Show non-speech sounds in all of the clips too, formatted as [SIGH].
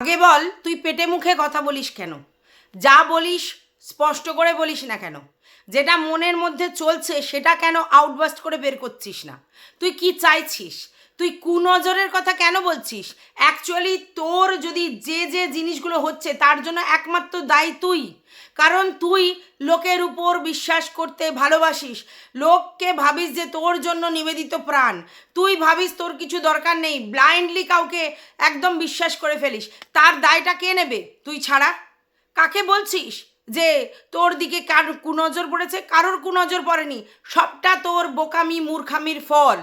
আগে বল, তুই পেটে মুখে কথা বলিস কেন? যা বলিস, স্পষ্ট করে বলিস না কেন? যেটা মনের মধ্যে চলছে, সেটা কেন আউটবাস্ট করে বের করছিস না? তুই কি চাইছিস? তুই কুনজরের কথা কেন বলছিস? অ্যাকচুয়ালি তোর যদি যে যে জিনিসগুলো হচ্ছে, তার জন্য একমাত্র দায়ী তুই। কারণ তুই লোকের উপর বিশ্বাস করতে ভালোবাসিস। লোককে ভাবিস যে তোর জন্য নিবেদিত প্রাণ। তুই ভাবিস তোর কিছু দরকার নেই। ব্লাইন্ডলি কাউকে একদম বিশ্বাস করে ফেলিস। তার দায়টা কে নেবে? তুই ছাড়া? কাকে বলছিস যে তোর দিকে কার কুনজর পড়েছে? কারোর কুনজর পড়েনি। সবটা তোর বোকামি, মূর্খামির ফল।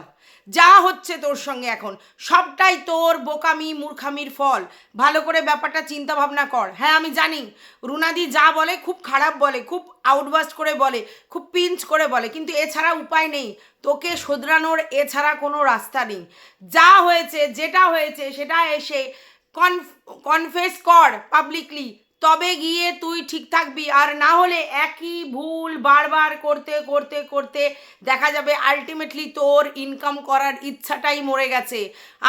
যা হচ্ছে তোর সঙ্গে এখন। সবটাই তোর বোকামি, মূর্খামির ফল। ভালো করে ব্যাপারটা চিন্তা ভাবনা কর। হ্যাঁ আমি জানি। রুনাদি যা বলে খুব খারাপ বলে, খুব আউটবাস্ট করে বলে, খুব পিঞ্চ করে বলে, কিন্তু এছাড়া উপায় নেই। তোকে শোধরানোর এছাড়া কোনো রাস্তা নেই। যা হয়েছে, যেটা হয়েছে, সেটা এসে কনফ কনফেস কর পাবলিকলি তবে গিয়ে তুই ঠিক থাকবি। আর না হলে একই ভুল বারবার করতে করতে করতে দেখা যাবে আলটিমেটলি তোর ইনকাম করার ইচ্ছাটাই মরে গেছে।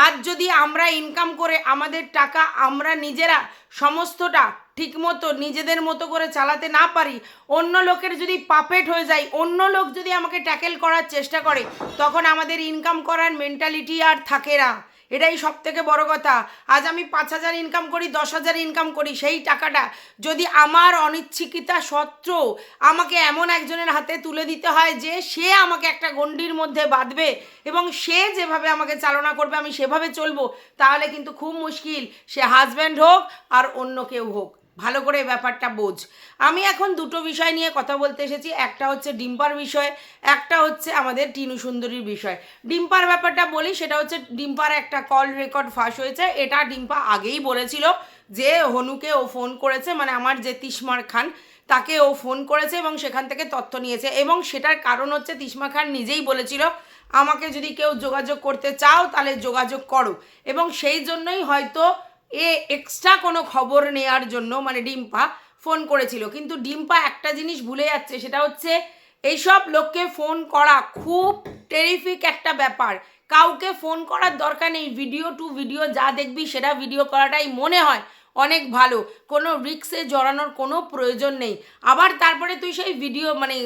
আর যদি আমরা ইনকাম করে আমাদের টাকা আমরা নিজেরা সমস্তটা ঠিকমতো নিজেদের মতো করে চালাতে না পারি, অন্য লোকের যদি পাপেট হয়ে যায়, অন্য লোক যদি আমাকে ট্যাকেল করার চেষ্টা করে, তখন আমাদের ইনকাম করার মেন্টালিটি আর থাকে না। এটাই সব থেকে বড় কথা। আজ আমি পাঁচ হাজার ইনকাম করি, দশ হাজার ইনকাম করি, সেই টাকাটা যদি আমার অনিচ্ছিকিতা সত্ত্বেও আমাকে এমন একজনের হাতে তুলে দিতে হয় যে সে আমাকে একটা গণ্ডির মধ্যে বাঁধবে এবং সে যেভাবে আমাকে চালনা করবে, আমি সেভাবে চলবো, তাহলে কিন্তু খুব মুশকিল। সে হাজব্যান্ড হোক আর অন্য কেউ হোক। ভালো করে ব্যাপারটা বোঝ। আমি এখন দুটো বিষয় নিয়ে কথা বলতে এসেছি। একটা হচ্ছে ডিম্পার বিষয়, একটা হচ্ছে আমাদের টিনু সুন্দরীর বিষয়। ডিম্পার ব্যাপারটা বলি, সেটা হচ্ছে ডিম্পার একটা কল রেকর্ড ফাঁস হয়েছে। এটা ডিম্পা আগেই বলেছিল যে হনুকে ও ফোন করেছে মানে আমার যে তিসমার খান, তাকে ও ফোন করেছে এবং সেখান থেকে তথ্য নিয়েছে। এবং সেটার কারণ হচ্ছে তিসমা খান নিজেই বলেছিল, আমাকে যদি কেউ যোগাযোগ করতে চাও, তাহলে যোগাযোগ করো। এবং সেই জন্যই হয়তো এ এক্সট্রা কোনো খবর নেয়ার জন্য মানে ডিম্পা ফোন করেছিল। কিন্তু ডিম্পা একটা জিনিস ভুলে যাচ্ছে, সেটা হচ্ছে এইসব লোককে ফোন করা খুব টেরিফিক একটা ব্যাপার। কাউকে ফোন করার দরকার নেই ভিডিও টু ভিডিও যা দেখবি সেটা ভিডিও করাটাই মনে হয় অনেক ভালো। কোনো রিক্সে জড়ানোর কোনো প্রয়োজন নেই। আবার তারপরে তুই সেই ভিডিও মানে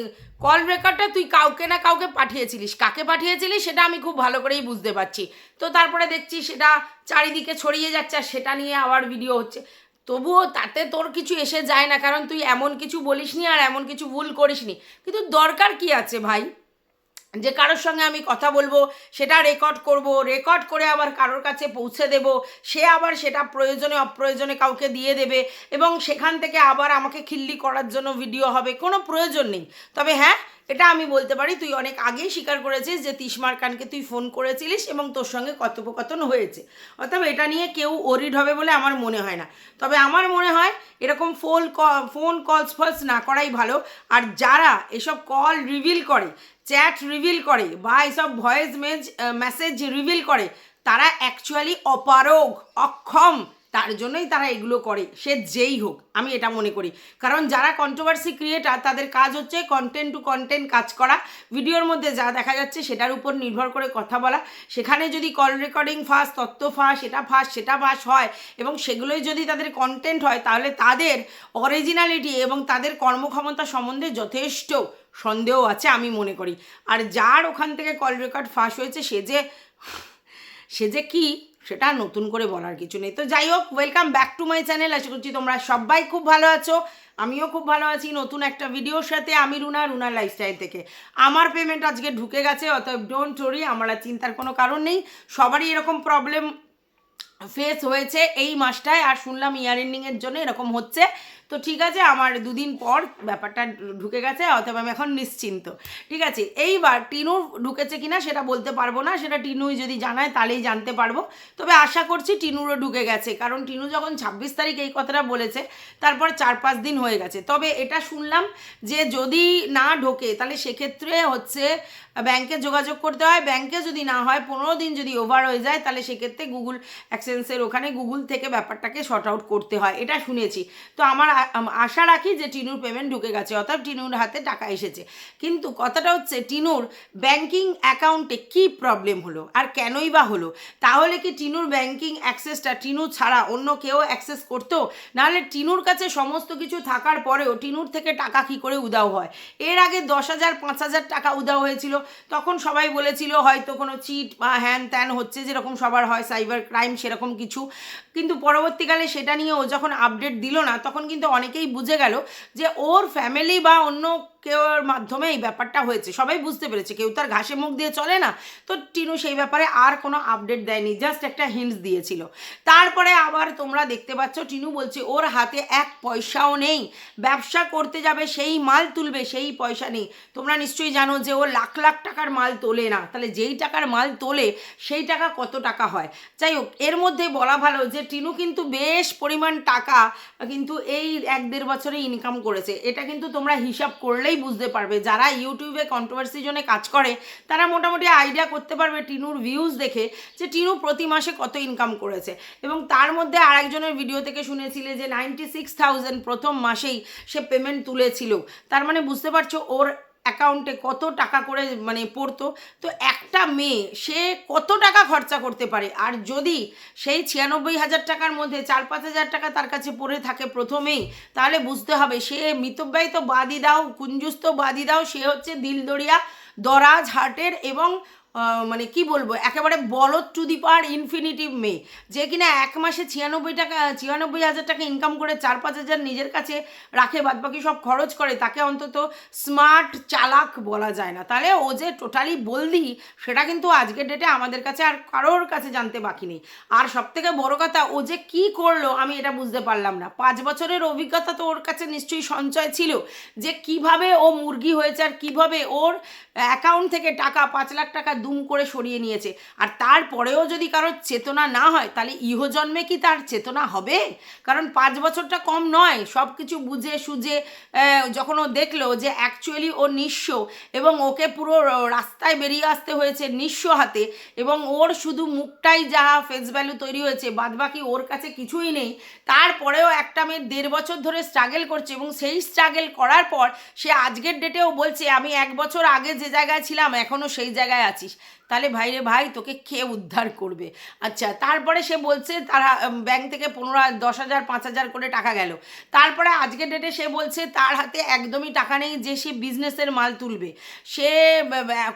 কল রেকর্ডটা তুই কাউকে না কাউকে পাঠিয়েছিলিস। কাকে পাঠিয়েছিলিস সেটা আমি খুব ভালো করেই বুঝতে পারছি। তো তারপরে দেখছি সেটা চারিদিকে ছড়িয়ে যাচ্ছে আর সেটা নিয়ে আবার ভিডিও হচ্ছে। তবুও তাতে তোর কিছু এসে যায় না, কারণ তুই এমন কিছু বলিসনি আর এমন কিছু ভুল করিসনি। কিন্তু দরকার কি আছে ভাই? যে কারোর সঙ্গে আমি কথা বলব, সেটা রেকর্ড করব রেকর্ড করে আবার কারোর কাছে পৌঁছে দেব, সে আবার সেটা প্রয়োজনে, অপ্রয়োজনে কাউকে দিয়ে দেবে এবং সেখান থেকে আবার আমাকে খিল্লি করার জন্য ভিডিও হবে, কোনো প্রয়োজন নেই। তবে হ্যাঁ এটা আমি বলতে পারি, তুই অনেক আগেই স্বীকার করেছিস যে তিসমার খানকে তুই ফোন করেছিলিস এবং তোর সঙ্গে কথোপকথন হয়েছে। অর্থাৎ এটা নিয়ে কেউ ওরিড হবে বলে আমার মনে হয় না। তবে আমার মনে হয় এরকম ফোন ফোন কলস ফলস না করাই ভালো। আর যারা এসব কল রিভিল করে চ্যাট রিভিল করে বা এসব ভয়েস মেজ মেসেজ রিভিল করে, তারা অ্যাকচুয়ালি অপারগ, অক্ষম। তার জন্যই তারা এগুলো করে। সে যেই হোক, আমি এটা মনে করি। কারণ যারা কন্ট্রোভার্সি ক্রিয়েটার তাদের কাজ হচ্ছে কন্টেন্ট টু কন্টেন্ট কাজ করা। ভিডিওর মধ্যে যা দেখা যাচ্ছে সেটার উপর নির্ভর করে কথা বলা। সেখানে যদি কল রেকর্ডিং ফাঁস তত্ত্ব ফাঁস, এটা ফাঁস, সেটা ফাঁস হয় এবং সেগুলোই যদি তাদের কন্টেন্ট হয়, তাহলে তাদের অরিজিনালিটি এবং তাদের কর্মক্ষমতা সম্বন্ধে যথেষ্ট সন্দেহ আছে আমি মনে করি। আর যার ওখান থেকে কল রেকর্ড ফাঁস হয়েছে, সে যে সে যে কি সেটা নতুন করে বলার কিছু নেই। তো যাই হোক welcome back to my channel আশা করছি তোমরা সবাই খুব ভালো আছো। আমিও খুব ভালো আছি নতুন একটা ভিডিওর সাথে। আমি রুনা রুনার লাইফস্টাইল থেকে। আমার পেমেন্ট আজকে ঢুকে গেছে, অতএব ডোন্ট ওরি আমার চিন্তার কোনো কারণ নেই। সবারই এরকম প্রবলেম ফেস হয়েছে এই মাসটায়। আর শুনলাম ইয়ার এন্ডিংয়ের জন্য এরকম হচ্ছে। তো ঠিক আছে, আমার দুদিন পর ব্যাপারটা ঢুকে গেছে অথবা আমি এখন নিশ্চিন্ত। ঠিক আছে, এইবার টিনু ঢুকেছে কিনা সেটা বলতে পারব না, সেটা টিনুই যদি জানায় তাহলেই জানতে পারব। তবে আশা করছি টিনুরও ঢুকে গেছে, কারণ টিনু যখন ছাব্বিশ তারিখ এই কথাটা বলেছে, তারপর চার পাঁচ দিন হয়ে গেছে। তবে এটা শুনলাম যে যদি না ঢোকে, তাহলে সেক্ষেত্রে হচ্ছে ব্যাংকে যোগাযোগ করতে হয়। ব্যাংকে যদি না হয়, পনেরো দিন যদি ওভার হয়ে যায়, তাহলে সেক্ষেত্রে গুগল অ্যাক্সেন্সের ওখানে গুগল থেকে ব্যাপারটাকে শর্ট আউট করতে হয়। এটা শুনেছি। তো আমার আশা রাখি যে টিনুর পেমেন্ট ঢুকে গেছে, অর্থাৎ টিনুর হাতে টাকা এসেছে। কিন্তু কথাটা হচ্ছে, টিনুর ব্যাংকিং অ্যাকাউন্টে কি প্রবলেম হলো আর কেনই বা হলো? তাহলে কি টিনুর ব্যাংকিং অ্যাক্সেসটা টিনু ছাড়া অন্য কেউ অ্যাক্সেস করতো? নাহলে টিনুর কাছে সমস্ত কিছু থাকার পরেও টিনুর থেকে টাকা কি করে উদাও হয়? এর আগে দশ হাজার, পাঁচ হাজার টাকা উদাও হয়েছিল। তখন সবাই বলেছিল হয়তো কোনো চিট বা হ্যান ত্যান হচ্ছে, যেরকম সবার হয় সাইবার ক্রাইম সেরকম কিছু। কিন্তু পরবর্তীকালে সেটা নিয়ে ও যখন আপডেট দিল না, তখন কিন্তু অনেকেই বুঝে গেল যে ওর ফ্যামিলি বা অন্য কেউর মাধ্যমে এই ব্যাপারটা হয়েছে। সবাই বুঝতে পেরেছে, কেউ তার ঘাসে মুখ দিয়ে চলে না। তো টিনু সেই ব্যাপারে আর কোনো আপডেট দেয়নি জাস্ট একটা হিন্টস দিয়েছিল। তারপরে আবার তোমরা দেখতে পাচ্ছ, টিনু বলছে, ওর হাতে এক পয়সাও নেই। ব্যবসা করতে যাবে, সেই মাল তুলবে, সেই পয়সা নেই। তোমরা নিশ্চয়ই জানো যে ও লাখ লাখ টাকার মাল তোলে না। তাহলে যেই টাকার মাল তোলে, সেই টাকা কত টাকা হয়? যাই হোক, এর মধ্যে বলা ভালো যে টিনু কিন্তু বেশ পরিমাণ টাকা কিন্তু এই এক দেড় বছরে ইনকাম করেছে। এটা কিন্তু তোমরা হিসাব করলেই বুঝতে পারবে। যারা ইউটিউবে কন্ট্রোভার্সি জন্য কাজ করে, তারা মোটামুটি আইডিয়া করতে পারবে টিনুর ভিউজ দেখে যে টিনু প্রতি মাসে কত ইনকাম করেছে। এবং তার মধ্যে আরেকজনের ভিডিও থেকে শুনেছিলে যে নাইনটি সিক্স থাউজেন্ড প্রথম মাসেই সে পেমেন্ট তুলেছিল। তার মানে বুঝতে পারছ, ওর অ্যাকাউন্টে কত টাকা করে মানে পড়তো, তো একটা মেয়ে সে কত টাকা খরচা করতে পারে? আর যদি সেই ছিয়ানব্বই হাজার টাকার মধ্যে চার পাঁচ হাজার টাকা তার কাছে পড়ে থাকে প্রথমেই, তাহলে বুঝতে হবে সে মিতব্যয় তো বাদি দাও কুঞ্জুস্ত তো বাদই দাও, সে হচ্ছে দিলদরিয়া, দরাজ হাটের এবং মানে কি বলব, একেবারে বলদ টু দি পাওয়ার ইনফিনিটিভ মেয়ে। যে কিনা এক মাসে ছিয়ানব্বই টাকা, ছিয়ানব্বই হাজার টাকা ইনকাম করে চার পাঁচ হাজার নিজের কাছে রাখে বাদ বাকি সব খরচ করে, তাকে অন্তত স্মার্ট চালাক বলা যায় না। তাহলে ও যে টোটালি বলদি, সেটা কিন্তু আজকের ডেটে আমাদের কাছে আর কারোর কাছে জানতে বাকি নেই। আর সব থেকে বড় কথা, ও যে কি করল, আমি এটা বুঝতে পারলাম না। পাঁচ বছরের অভিজ্ঞতা তো ওর কাছে নিশ্চয়ই সঞ্চয় ছিল, যে কীভাবে ও মুরগি হয়েছে আর কীভাবে ওর অ্যাকাউন্ট থেকে টাকা, পাঁচ লাখ টাকা দুম করে সরিয়ে নিয়েছে। আর তারপরেও যদি কারোর চেতনা না হয়, তাহলে ইহজন্মে কি তার চেতনা হবে? কারণ পাঁচ বছরটা কম নয়। সব কিছু বুঝে সুঝে যখন ও দেখল যে অ্যাকচুয়ালি ও নিঃস্ব এবং ওকে পুরো রাস্তায় বেরিয়ে আসতে হয়েছে নিঃস্ব হাতে এবং ওর শুধু মুখটাই যাহা ফেস ভ্যালু তৈরি হয়েছে, বাদবাকি ওর কাছে কিছুই নেই। তারপরেও একটা মেয়ে দেড় বছর ধরে স্ট্রাগেল করছে এবং সেই স্ট্রাগেল করার পর সে আজকের ডেটেও বলছে, আমি এক বছর আগে যে জায়গায় ছিলাম এখনও সেই জায়গায় ich তাহলে ভাইরে ভাই, তোকে কে উদ্ধার করবে? আচ্ছা তারপরে সে বলছে তারা ব্যাংক থেকে পনেরো দশ হাজার, পাঁচ হাজার করে টাকা গেল। তারপরে আজকের ডেটে সে বলছে তার হাতে একদমই টাকা নেই, যে সে বিজনেসের মাল তুলবে। সে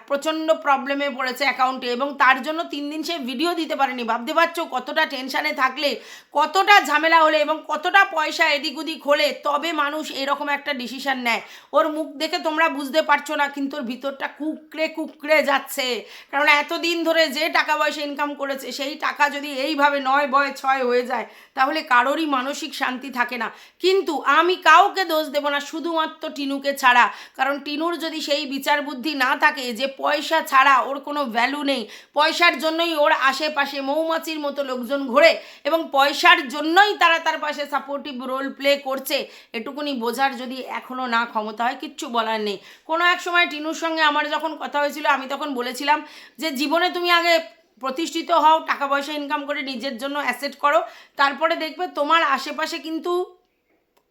প্রচণ্ড প্রবলেমে পড়েছে অ্যাকাউন্টে এবং তার জন্য তিন দিন সে ভিডিও দিতে পারেনি। ভাবতে পারছ কতটা টেনশানে থাকলে, কতটা ঝামেলা হলে এবং কতটা পয়সা এদিক ওদিক হলে তবে মানুষ এরকম একটা ডিসিশন নেয়। ওর মুখ দেখে তোমরা বুঝতে পারছ না, কিন্তু ওর ভিতরটা কুকড়ে কুকড়ে যাচ্ছে। কারণ এতদিন ধরে যে টাকা পয়সা ইনকাম করেছে, সেই টাকা যদি এইভাবে নয়, বয়, ছয় হয়ে যায়, তাহলে কারোরই মানসিক শান্তি থাকে না। কিন্তু আমি কাউকে দোষ দেব না, শুধুমাত্র টিনুকে ছাড়া। কারণ টিনুর যদি সেই বিচার বুদ্ধি না থাকে যে পয়সা ছাড়া ওর কোনো ভ্যালু নেই, পয়সার জন্যই ওর আশেপাশে মৌমাছির মতো লোকজন ঘোরে এবং পয়সার জন্যই তারা তার পাশে সাপোর্টিভ রোল প্লে করছে, এটুকুনি বোঝার যদি এখনও না ক্ষমতা হয়, কিচ্ছু বলার নেই। কোনো এক সময় টিনুর সঙ্গে আমার যখন কথা হয়েছিল, আমি তখন বলেছিলাম যে জীবনে তুমি আগে প্রতিষ্ঠিত হও টাকা পয়সা ইনকাম করে নিজের জন্য অ্যাসেট করো, তারপরে দেখবে তোমার আশেপাশে কিন্তু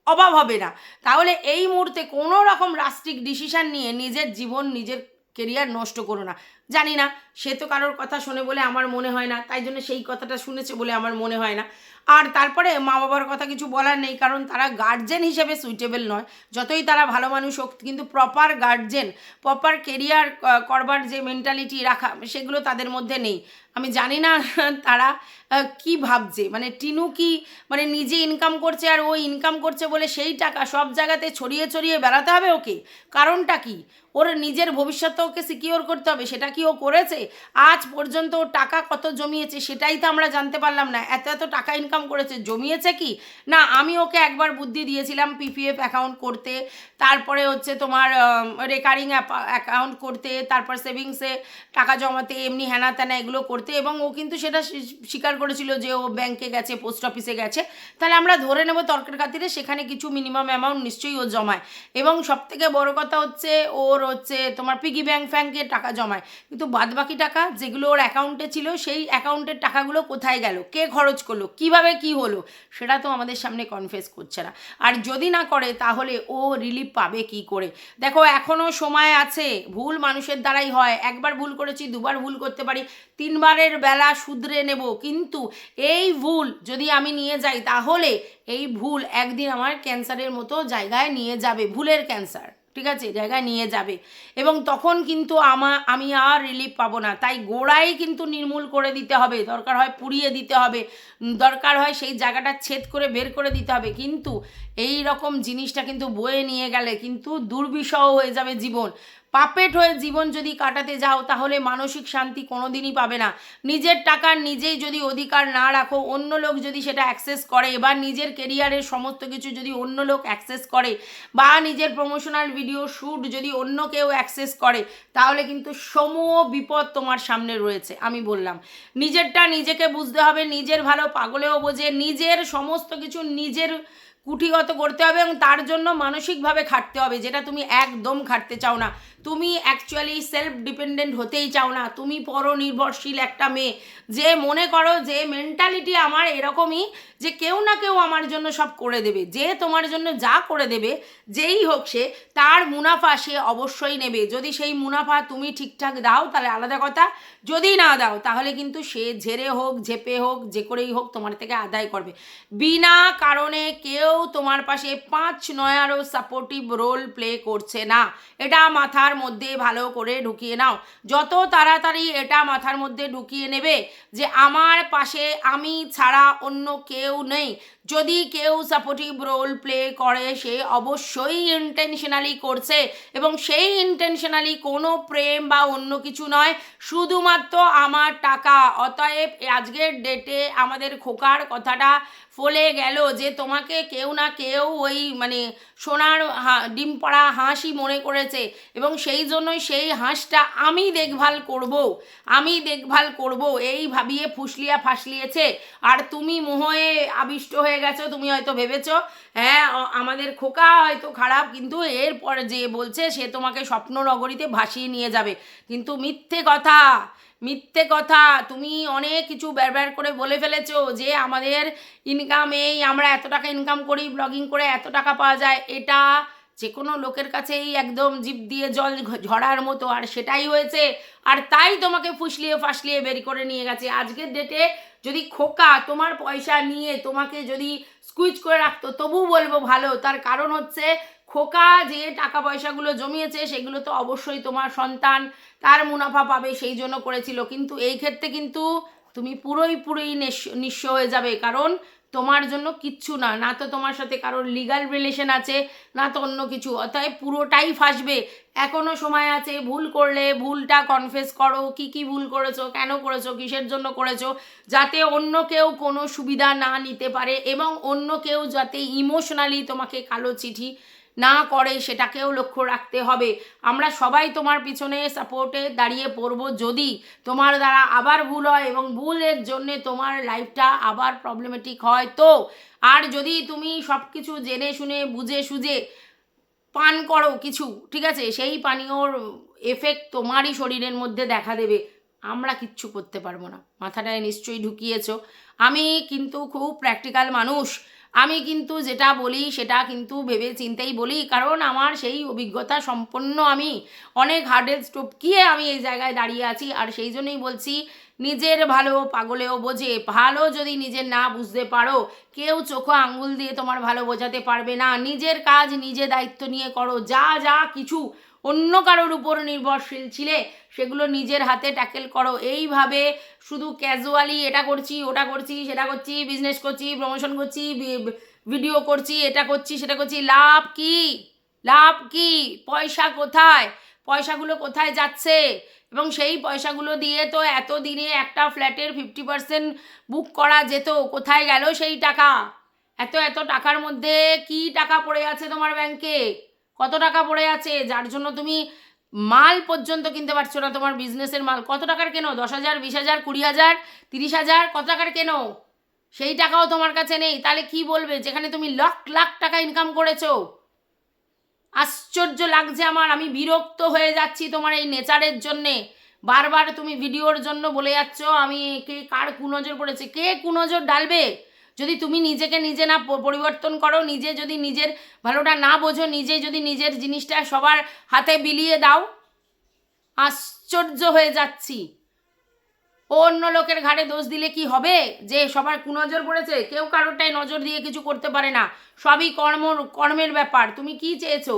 অভাব হবে না। তাহলে এই মুহূর্তে কোনো রকম রাস্ট্রিক ডিসিশান নিয়ে নিজের জীবন, নিজের কেরিয়ার নষ্ট করো না। জানি না, সে তো কারোর কথা শোনে বলে আমার মনে হয় না, তাই জন্য সেই কথাটা শুনেছে বলে আমার মনে হয় না। আর তারপরে মা বাবার কথা কিছু বলার নেই, কারণ তারা গার্জেন হিসেবে সুইটেবল নয়। যতই তারা ভালো মানুষ হোক, কিন্তু প্রপার গার্জেন প্রপার কেরিয়ার করবার যে মেন্টালিটি রাখা, সেগুলো তাদের মধ্যে নেই। আমি জানি না [LAUGHS] তারা কি ভাবছে। মানে টিনু কি মানে নিজে ইনকাম করছে আর ও ইনকাম করছে বলে সেই টাকা সব জায়গাতে ছড়িয়ে ছড়িয়ে বেড়াতে হবে ওকে? কারণটা কি? ওর নিজের ভবিষ্যৎ ওকে সিকিওর করতে হবে, সেটা কি ও করেছে? আজ পর্যন্ত ও টাকা কত জমিয়েছে সেটাই তো আমরা জানতে পারলাম না। এত এত টাকা ইনকাম করেছে, জমিয়েছে কি? না, আমি ওকে একবার বুদ্ধি দিয়েছিলাম পিপিএফ অ্যাকাউন্ট করতে, তারপরে হচ্ছে তোমার রেকারিং অ্যাকাউন্ট করতে, তারপর সেভিংসে টাকা জমাতে, এমনি হ্যানা ত্যানা এগুলো করতে, এবং ও কিন্তু সেটা স্বীকার করেছিল যে ও ব্যাংকে গেছে পোস্ট অফিসে গেছে। তাহলে আমরা ধরে নেব তর্কের খাতিরে সেখানে কিছু মিনিমাম অ্যামাউন্ট নিশ্চয়ই ও জমায়। এবং সব থেকে বড় কথা হচ্ছে ওর হচ্ছে তোমার পিগি ব্যাংক ফ্যাঙ্কে টাকা জমায়। কিন্তু বাদবাকি টাকা যেগুলো ওর অ্যাকাউন্টে ছিল, সেই অ্যাকাউন্টের টাকাগুলো কোথায় গেল? কে খরচ করল? কীভাবে কি হলো? সেটা তো আমাদের সামনে কনফেস করছে না। আর যদি না করে, তাহলে ও রিলিফ পাবে কি করে? দেখো এখনও সময় আছে। ভুল মানুষের দ্বারাই হয়। একবার ভুল করেছি, দুবার ভুল করতে পারি। তিনবারের বেলা শুধরে নেব। কিন্তু এই ভুল যদি আমি নিয়ে যাই, তাহলে এই ভুল একদিন আমার ক্যান্সারের মতো জায়গায় নিয়ে যাবে। ভুলের ক্যান্সার ঠিক আছে, জায়গায় নিয়ে যাবে। এবং তখন কিন্তু আমা, আমি আর রিলিফ পাবো না। তাই গোড়াই কিন্তু নির্মূল করে দিতে হবে। দরকার হয় পুড়িয়ে দিতে হবে। দরকার হয় সেই জায়গাটা ছেদ করে বের করে দিতে হবে। কিন্তু এই রকম জিনিসটা কিন্তু বয়ে নিয়ে গেলে কিন্তু দুর্বিষহ হয়ে যাবে জীবন। পাপেট হয়ে জীবন যদি কাটাতে যাও, তাহলে মানসিক শান্তি কোনোদিনই পাবে না। নিজের টাকার নিজেই যদি অধিকার না রাখো, অন্য লোক যদি সেটা অ্যাক্সেস করে, বা নিজের কেরিয়ারের সমস্ত কিছু যদি অন্য লোক অ্যাক্সেস করে, বা নিজের প্রমোশনাল ভিডিও শ্যুট যদি অন্য কেউ অ্যাক্সেস করে, তাহলে কিন্তু সমূহ বিপদ তোমার সামনে রয়েছে, আমি বললাম। নিজেরটা নিজেকে বুঝতে হবে, নিজের ভালো পাগলেও বোঝে, নিজের সমস্ত কিছু নিজের কুটিগত করতে হবে, এবং তার জন্য মানসিকভাবে খাটতে হবে, যেটা তুমি একদম খাটতে চাও না। তুমি অ্যাকচুয়ালি সেলফ ডিপেন্ডেন্ট হতেই চাও না। তুমি পরনির্ভরশীল একটা মেয়ে। যে মনে করো যে মেন্টালিটি আমার এরকমই যে কেউ না কেউ আমার জন্য সব করে দেবে। যে তোমার জন্য যা করে দেবে, যেই হোক সে, তার মুনাফা সে অবশ্যই নেবে। যদি সেই মুনাফা তুমি ঠিকঠাক দাও, তাহলে আলাদা কথা। যদি না দাও, তাহলে কিন্তু সে ঝেড়ে হোক, ঝেপে হোক, যে করেই হোক, তোমার থেকে আদায় করবে। বিনা কারণে কেউ তোমার পাশে পাঁচ নয়ারও সাপোর্টিভ রোল প্লে করছে না। এটা মাথার মধ্যে ভালো করে ঢুকিয়ে নাও। যত তাড়াতাড়ি এটা মাথার মধ্যে ঢুকিয়ে নেবে যে, আমার পাশে আমি ছাড়া অন্য কেউ নেই। যদি কেউ সাপোর্টিভ রোল প্লে করে, সে অবশ্যই ইন্টেনশনালি করছে এবং সেই ইন্টেনশনালি কোনো প্রেম বা অন্য কিছু নয়, শুধুমাত্র আমার টাকা। অতএব আজকের ডেটে আমাদের খোকার কথাটা ফলে গেল যে তোমাকে কেউ না কেউ ওই মানে সোনার ডিম পড়া হাঁসই মনে করেছে এবং সেই জন্যই সেই হাঁসটা আমি দেখভাল করব, আমি দেখভাল করব। এই ভাবিয়ে ফুসলিয়া ফাসলিয়েছে। আর তুমি মোহে আবিষ্ট হয়ে গেছো, তুমি হয়তো ভেবেছো হ্যাঁ আমাদের খোকা হয়তো খারাপ, কিন্তু এরপর যে বলছে, সে তোমাকে স্বপ্ন নগরীতে ভাসিয়ে নিয়ে যাবে। কিন্তু মিথ্যে কথা মিথ্যে কথা, তুমি অনেক কিছু ব্যার করে বলে ফেলেছো যে আমাদের ইনকাম এই, আমরা এত টাকা ইনকাম করি ব্লগিং করে এত টাকা পাওয়া যায়, এটা যে কোনো লোকের কাছেই একদম জিভ দিয়ে জল ঝরার মতো, আর সেটাই হয়েছে। আর তাই তোমাকে ফুসলিয়ে ফাসলিয়ে বের করে নিয়ে গেছে। আজকের ডেটে যদি খোকা তোমার পয়সা নিয়ে তোমাকে যদি স্কুইচ করে রাখতো, তবু বলব ভালো। তার কারণ হচ্ছে, খোকা যে টাকা পয়সাগুলো জমিয়েছে, সেগুলো তো অবশ্যই তোমার সন্তান, তার মুনাফা পাবে, সেই জন্য করেছিল। কিন্তু এই ক্ষেত্রে কিন্তু তুমি পুরোই পুরোই নিঃস্ব হয়ে যাবে। কারণ তোমার জন্য কিচ্ছু না না তো তোমার সাথে কারোর লিগাল রিলেশন আছে, না তো অন্য কিছু, অতএব পুরোটাই ফাঁসবে। এখনও সময় আছে, ভুল করলে ভুলটা কনফেস করো, কি কি ভুল করেছ, কেন করেছ, কিসের জন্য করেছ, যাতে অন্য কেউ কোনো সুবিধা না নিতে পারে এবং অন্য কেউ যাতে ইমোশনালি তোমাকে কালো চিঠি না করে সেটাকেও লক্ষ্য রাখতে হবে। আমরা সবাই তোমার পিছনে সাপোর্টে দাঁড়িয়ে পড়ব যদি তোমার দ্বারা আবার ভুল হয় এবং ভুলের জন্যে তোমার লাইফটা আবার প্রবলেমেটিক হয় তো। আর যদি তুমি সব কিছু জেনে শুনে, বুঝে সুঝে পান করো কিছু, ঠিক আছে? সেই পানীয়র এফেক্ট তোমারই শরীরের মধ্যে দেখা দেবে। আমরা কিচ্ছু করতে পারব না। মাথাটায় নিশ্চয়ই ঢুকিয়েছো। আমি কিন্তু খুব প্র্যাকটিক্যাল মানুষ। আমি কিন্তু যেটা বলি, সেটা কিন্তু ভেবে চিন্তেই বলি, কারণ আমার সেই অভিজ্ঞতা সম্পন্ন আমি। অনেক হার্ডেলস টপকিয়ে আমি এই জায়গায় দাঁড়িয়ে আছি, আর সেই জন্যই বলছি, নিজের ভালো পাগলেও বোঝে, ভালো যদি নিজের না বুঝতে পারো, কেউ চোখো আঙ্গুল দিয়ে তোমার ভালো বোঝাতে পারবে না। নিজের কাজ, নিজে দায়িত্ব নিয়ে করো, যা যা কিছু অন্য কারোর উপর নির্ভরশীল ছিলে, সেগুলো নিজের হাতে ট্যাকেল করো। এইভাবে শুধু ক্যাজুয়ালি এটা করছি, ওটা করছি, সেটা করছি বিজনেস করছি প্রমোশন করছি ভিডিও করছি, এটা করছি, সেটা করছি, লাভ কি? লাভ কি? পয়সা কোথায়? পয়সাগুলো কোথায় যাচ্ছে? এবং সেই পয়সাগুলো দিয়ে তো এত দিনে একটা ফ্ল্যাটের ফিফটি পার্সেন্ট বুক করা যেত, কোথায় গেল সেই টাকা? এত এত টাকার মধ্যে কি টাকা পড়ে আছে তোমার ব্যাংকে কত টাকা পড়ে আছে? যার জন্য তুমি মাল পর্যন্ত কিনতে পারছ না তোমার বিজনেসের মাল। কত টাকার কেনো? দশ হাজার, বিশ হাজার, কুড়ি হাজার, তিরিশ হাজার, কত টাকার কেনো? সেই টাকাও তোমার কাছে নেই। তাহলে কি বলবে? যেখানে তুমি লাখ লাখ টাকা ইনকাম করেছ। আশ্চর্য লাগছে আমার। আমি বিরক্ত হয়ে যাচ্ছি তোমার এই নেচারের জন্যে। বারবার তুমি ভিডিওর জন্য বলে যাচ্ছ। আমি কে কার কুনজর পড়েছে? কে কুনজর ডালবে? যদি তুমি নিজেকে নিজে না পরিবর্তন করো, নিজে যদি নিজের ভালোটা না বোঝো, নিজে যদি নিজের জিনিসটা সবার হাতে বিলিয়ে দাও, আশ্চর্য হয়ে যাচ্ছি। ও অন্য লোকের ঘাড়ে দোষ দিলে কি হবে? যে সবার কুনজর পড়েছে, কেউ কারোরটাই নজর দিয়ে কিছু করতে পারে না। সবই কর্ম, কর্মের ব্যাপার। তুমি কি চেয়েছো?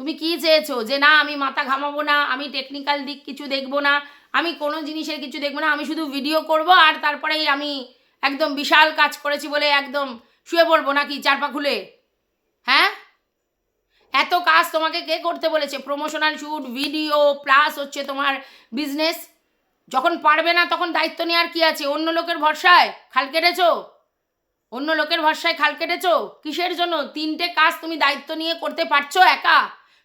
তুমি কি চেয়েছো? যে না, আমি মাথা ঘামাবো না, আমি টেকনিক্যাল দিক কিছু দেখব না, আমি কোনো জিনিসের কিছু দেখব না, আমি শুধু ভিডিও করব আর তারপরেই আমি একদম বিশাল কাজ করেছি বলে একদম শুয়ে পড়ব নাকি চারপা খুলে? হ্যাঁ? এত কাজ তোমাকে কে করতে বলেছে? প্রমোশনাল শ্যুট ভিডিও প্লাস হচ্ছে তোমার বিজনেস যখন পারবে না তখন দায়িত্ব নেওয়ার কি আছে? অন্য লোকের ভরসায় খাল কেটেছো? অন্য লোকের ভরসায় খাল কেটেছো? কিসের জন্য? তিনটে কাজ তুমি দায়িত্ব নিয়ে করতে পারছ একা?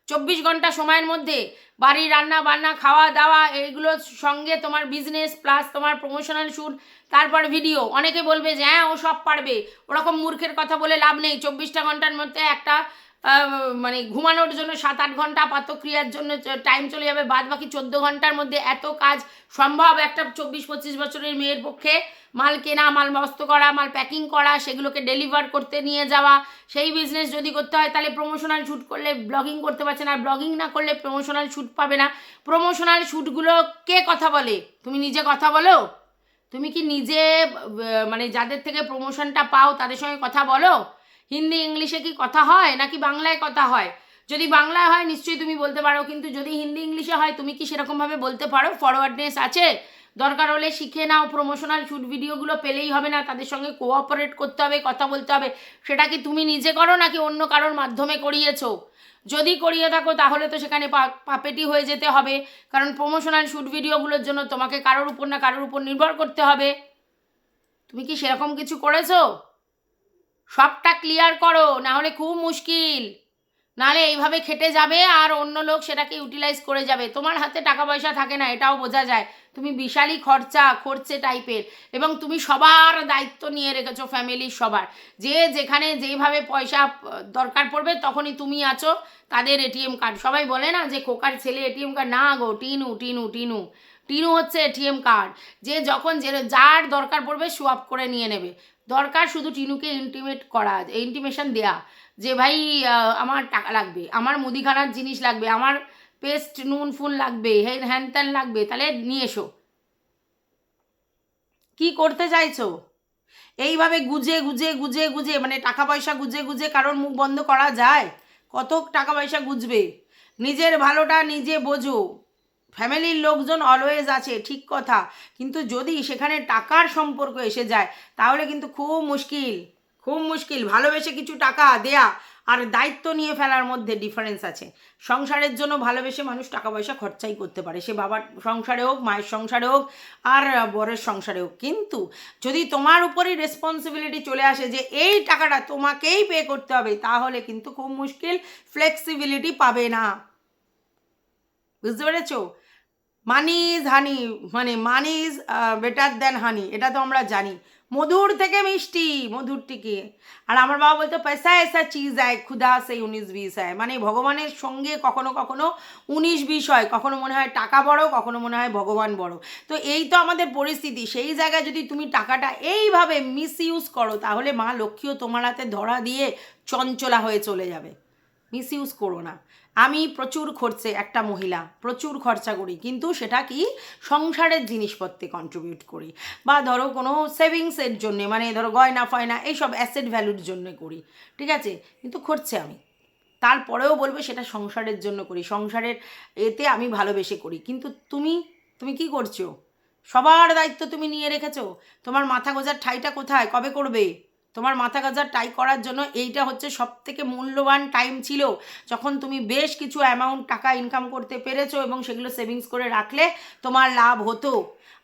চব্বিশ ঘণ্টা সময়ের মধ্যে বাড়ির রান্না, বান্না, খাওয়া দাওয়া এইগুলোর সঙ্গে তোমার বিজনেস প্লাস তোমার প্রমোশনাল শ্যুট তারপর ভিডিও অনেকে বলবে যে হ্যাঁ ও সব পারবে। ওরকম মূর্খের কথা বলে লাভ নেই। চব্বিশটা ঘণ্টার মধ্যে একটা মানে ঘুমানোর জন্য সাত আট ঘণ্টা পাতক্রিয়ার জন্য টাইম চলে যাবে বাদ বাকি চোদ্দ ঘণ্টার মধ্যে এত কাজ সম্ভব একটা চব্বিশ পঁচিশ বছরের মেয়ের পক্ষে। মাল কেনা, মাল মস্ত করা, মাল প্যাকিং করা, সেগুলোকে ডেলিভার করতে নিয়ে যাওয়া। সেই বিজনেস যদি করতে হয়, তাহলে প্রমোশনাল শ্যুট করলে ব্লগিং করতে পারছে না ব্লগিং না করলে প্রমোশনাল শ্যুট পাবে না। প্রমোশনাল শ্যুটগুলো কে কথা বলে? তুমি নিজে কথা বলো? তুমি কি নিজে মানে যাদের থেকে প্রমোশনটা পাও, তাদের সঙ্গে কথা বলো? হিন্দি, ইংলিশে কি কথা হয় নাকি বাংলায় কথা হয়? যদি বাংলায় হয়, নিশ্চয়ই তুমি বলতে পারো। কিন্তু যদি হিন্দি, ইংলিশে হয়, তুমি কি সেরকমভাবে বলতে পারো? ফরওয়ার্ডনেস আছে। দরকার হলে শিখে নাও। প্রমোশনাল শ্যুট ভিডিওগুলো পেলেই হবে না। তাদের সঙ্গে কোঅপারেট করতে হবে, কথা বলতে হবে। সেটা কি তুমি নিজে করো নাকি অন্য কারোর মাধ্যমে করিয়েছো? যদি করিয়ে থাকো, তাহলে তো সেখানে পাপেটি হয়ে যেতে হবে। কারণ প্রমোশনাল শ্যুট ভিডিওগুলোর জন্য তোমাকে কারোর উপর না কারোর উপর নির্ভর করতে হবে। তুমি কি সেরকম কিছু করেছ? সবটা ক্লিয়ার করো না হলে খুব মুশকিল। নাহলে এইভাবে খেটে যাবে আর অন্য লোক সেটাকে ইউটিলাইজ করে যাবে। তোমার হাতে টাকা পয়সা থাকে না, এটাও বোঝা যায়। তুমি বিশালই খরচা, খরচে টাইপের এবং তুমি সবার দায়িত্ব নিয়ে রেখেছো ফ্যামিলির সবার। যে যেখানে যেইভাবে পয়সা দরকার পড়বে, তখনই তুমি আছো তাদের এটিএম কার্ড সবাই বলে না যে খোকার ছেলে এটিএম কার্ড না গো, টিনু টিনু টিনু। টিনু হচ্ছে এটিএম কার্ড যে যখন যে, যার দরকার পড়বে সোয়াপ করে নিয়ে নেবে। দরকার শুধু টিনুকে ইন্টিমেট করা ইন্টিমেশন দেয়া, যে ভাই আমার টাকা লাগবে, আমার মুদিখানার জিনিস লাগবে, আমার পেস্ট নুন ফুন লাগবে, হ্যান ত্যান লাগবে, তাহলে নিয়ে এসো। কি করতে চাইছো? এইভাবে গুজে গুজে গুজে গুজে মানে টাকা পয়সা গুজে গুজে কারোর মুখ বন্ধ করা যায়? কত টাকা পয়সা গুজবে? নিজের ভালোটা নিজে বোঝো। ফ্যামিলির লোকজন অলওয়েজ আছে, ঠিক কথা। কিন্তু যদি সেখানে টাকার সম্পর্ক এসে যায়, তাহলে কিন্তু খুব মুশকিল। খুব মুশকিল। ভালোবেসে কিছু টাকা দেয়া আর দায়িত্ব নিয়ে ফেলার মধ্যে ডিফারেন্স আছে। সংসারের জন্য ভালোবেসে মানুষ টাকা পয়সা খরচাই করতে পারে। সে বাবার সংসারে হোক, মায়ের সংসারে হোক, আর বরের সংসারে হোক। কিন্তু যদি তোমার উপরেই রেসপন্সিবিলিটি চলে আসে যে এই টাকাটা তোমাকেই পে করতে হবে, তাহলে কিন্তু খুব মুশকিল ফ্লেক্সিবিলিটি পাবে না। বুঝতে পেরেছ? মানি ইজ হানি মানে money is better than honey, এটা তো আমরা জানি। মধুর থেকে মিষ্টি, মধুর আর আমার বাবা বলতো, পয়সা এসা চিজ আয় ক্ষুদা সেই উনিশ বিশ হয় মানে ভগবানের সঙ্গে কখনো কখনো উনিশ বিশ হয়, কখনো মনে হয় টাকা বড়, কখনো মনে হয় ভগবান বড়। তো এই তো আমাদের পরিস্থিতি। সেই জায়গায় যদি তুমি টাকাটা এইভাবে মিস ইউজ করো, তাহলে মা লক্ষ্মীও তোমার হাতে ধরা দিয়ে চঞ্চলা হয়ে চলে যাবে। মিস ইউজ করো না। আমি প্রচুর খরচে একটা মহিলা, প্রচুর খরচা করি, কিন্তু সেটা কি সংসারের জিনিসপত্রে কন্ট্রিবিউট করি? বা ধরো কোনো সেভিংসের জন্য মানে ধরো গয়না, ফয়না, এইসব অ্যাসেট ভ্যালুর জন্য করি, ঠিক আছে? কিন্তু খরচে আমি। তারপরেও বলবে সেটা সংসারের জন্য করি, সংসারের এতে আমি ভালোবেসে করি। কিন্তু তুমি তুমি কি করছ? সবার দায়িত্ব তুমি নিয়ে রেখেছো? তোমার মাথা গোজার ঠাইটা কোথায়? কবে করবে? তোমার মাথা গাজা টাই করার জন্য এইটা হচ্ছে সব থেকে মূল্যবান টাইম ছিল। যখন তুমি বেশ কিছু অ্যামাউন্ট টাকা ইনকাম করতে পেরেছ এবং সেগুলো সেভিংস করে রাখলে তোমার লাভ হতো।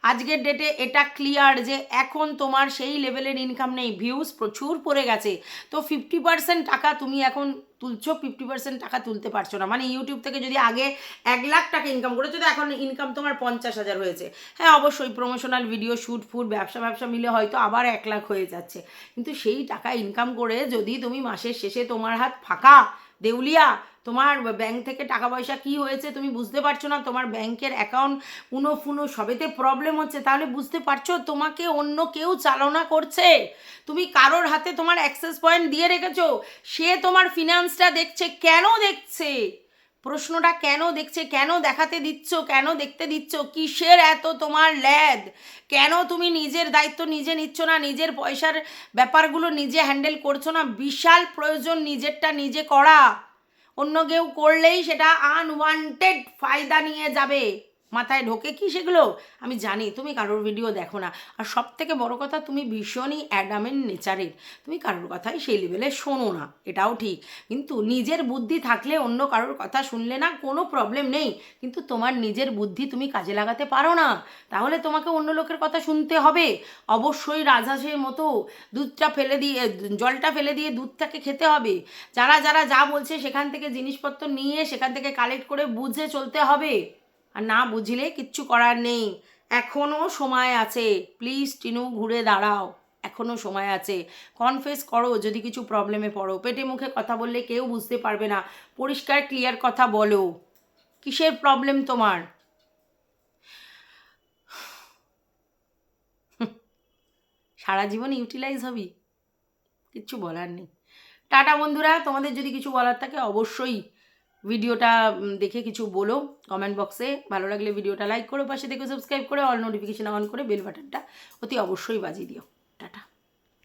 আজকের ডেটে এটা ক্লিয়ার যে এখন তোমার সেই লেভেলের ইনকাম নেই। ভিউজ প্রচুর পড়ে গেছে। তো ফিফটি পার্সেন্ট টাকা তুমি এখন তুলছো ফিফটি পার্সেন্ট টাকা তুলতে পারছ না। মানে ইউটিউব থেকে যদি আগে এক লাখ টাকা ইনকাম করেছ, তো এখন ইনকাম তোমার পঞ্চাশ হাজার হয়েছে। হ্যাঁ অবশ্যই প্রমোশনাল ভিডিও শ্যুট ফুট ব্যবসা ব্যবসা মিলে হয়তো আবার এক লাখ হয়ে যাচ্ছে। কিন্তু সেই টাকা ইনকাম করে যদি তুমি মাসের শেষে তোমার হাত ফাঁকা দেউলিয়া, তোমার ব্যাংক থেকে টাকা পয়সা কি হয়েছে তুমি বুঝতে পারছ না? তোমার ব্যাংকের অ্যাকাউন্ট উনো ফুনো সবেতে প্রবলেম হচ্ছে। তাহলে বুঝতে পারছ তোমাকে অন্য কেউ চালনা করছে? তুমি কারোর হাতে তোমার অ্যাক্সেস পয়েন্ট দিয়ে রেখেছো? সে তোমার ফিনান্সটা দেখছে, কেন দেখছে? প্রশ্নটা কেন দেখছে? কেন দেখাতে দিচ্ছ? কেন দেখতে দিচ্ছ? কিসের এত তোমার ল্যাদ? কেন তুমি নিজের দায়িত্ব নিজে নিচ্ছ না? নিজের পয়সার ব্যাপারগুলো নিজে হ্যান্ডেল করছ না? বিশাল প্রয়োজন নিজেরটা নিজে করা। অন্য কেউ করলেই সেটা আনওয়ান্টেড ফায়দা নিয়ে যাবে। মাথায় ঢোকে কি সেগুলো? আমি জানি, তুমি কারোর ভিডিও দেখো না। আর সব থেকে বড় কথা, তুমি ভীষণই অ্যাডামেন্ট নেচারের। তুমি কারোর কথাই সেই লেভেলে শোনো না, এটাও ঠিক। কিন্তু নিজের বুদ্ধি থাকলে অন্য কারোর কথা শুনলে না কোনো প্রবলেম নেই। কিন্তু তোমার নিজের বুদ্ধি তুমি কাজে লাগাতে পারো না। তাহলে তোমাকে অন্য লোকের কথা শুনতে হবে। অবশ্যই রাজহাঁসের মতো দুধটা ফেলে দিয়ে, জলটা ফেলে দিয়ে দুধটাকে খেতে হবে। যারা যারা যা বলছে সেখান থেকে জিনিসপত্র নিয়ে সেখান থেকে কালেক্ট করে বুঝে চলতে হবে। আর না বুঝলে কিচ্ছু করার নেই। এখনও সময় আছে। প্লিজ টিনু, ঘুরে দাঁড়াও। এখনও সময় আছে। কনফেস করো যদি কিছু প্রবলেমে পড়ো। পেটে মুখে কথা বললে কেউ বুঝতে পারবে না। পরিষ্কার ক্লিয়ার কথা বলো। কিসের প্রবলেম তোমার? সারা জীবন ইউটিলাইজ হবি? কিচ্ছু বলার নেই। টাটা বন্ধুরা, তোমাদের যদি কিছু বলার থাকে অবশ্যই ভিডিওটা দেখে কিছু বলো কমেন্ট বক্সে ভালো লাগলে ভিডিওটা লাইক করো, পাশে দেখে সাবস্ক্রাইব করে অল নোটিফিকেশান অন করে বেল বাটনটা অতি অবশ্যই বাজিয়ে দিও।